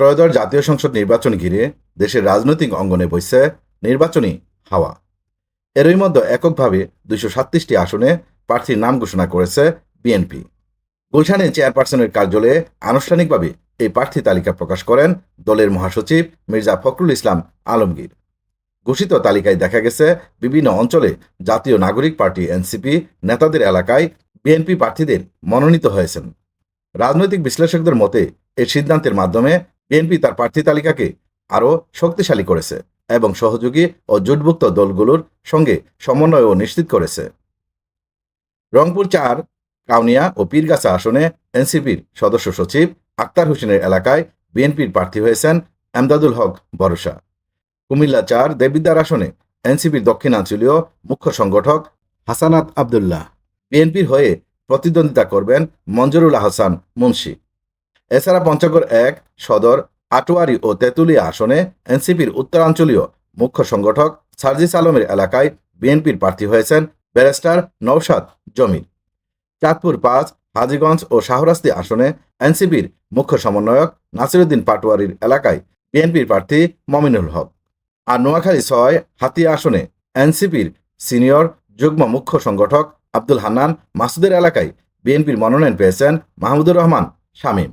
ত্রয়োদশ জাতীয় সংসদ নির্বাচন ঘিরে দেশের রাজনৈতিক অঙ্গনে বইছে নির্বাচনী হাওয়া। এরই মধ্যে এককভাবে দুইশো সাতত্রিশটি আসনে প্রার্থীর নাম ঘোষণা করেছে বিএনপি। গুলশানে চেয়ারপারসনের কার্যালয়ে আনুষ্ঠানিকভাবে এই প্রার্থী তালিকা প্রকাশ করেন দলের মহাসচিব মির্জা ফখরুল ইসলাম আলমগীর। ঘোষিত তালিকায় দেখা গেছে বিভিন্ন অঞ্চলে জাতীয় নাগরিক পার্টি এনসিপি নেতাদের এলাকায় বিএনপি প্রার্থীদের মনোনীত হয়েছেন। রাজনৈতিক বিশ্লেষকদের মতে এই সিদ্ধান্তের মাধ্যমে বিএনপি তার প্রার্থী তালিকাকে আরও শক্তিশালী করেছে এবং সহযোগী ও জোটভুক্ত দলগুলোর সঙ্গে সমন্বয়ও নিশ্চিত করেছে। রংপুর চার, কাউনিয়া ও পীরগাছা আসনে এনসিপির সদস্য সচিব আক্তার হোসেনের এলাকায় বিএনপির প্রার্থী হয়েছেন এমদাদুল হক ভরসা। কুমিল্লা চার দেবিদ্বার আসনে এনসিপির দক্ষিণাঞ্চলীয় মুখ্য সংগঠক হাসানাত আবদুল্লাহ। বিএনপির হয়ে প্রতিদ্বন্দ্বিতা করবেন মঞ্জুরুল হাসান মুন্সি। এছাড়া পঞ্চগড় এক, সদর, আটোয়ারি ও তেঁতুলিয়া আসনে এনসিপির উত্তরাঞ্চলীয় মুখ্য সংগঠক সার্জিস আলমের এলাকায় বিএনপির প্রার্থী হয়েছেন ব্যারিস্টার নৌসাদ জমির চাঁদপুর পাঁচ, হাজীগঞ্জ ও শাহরাস্তি আসনে এনসিপির মুখ্য সমন্বয়ক নাসিরুদ্দিন পাটোয়ারির এলাকায় বিএনপির প্রার্থী মমিনুল হক। আর নোয়াখালী ছয়, হাতিয়া আসনে এনসিপির সিনিয়র যুগ্ম মুখ্য সংগঠক আব্দুল হান্নান মাসুদের এলাকায় বিএনপির মনোনয়ন পেয়েছেন মাহমুদুর রহমান শামীম।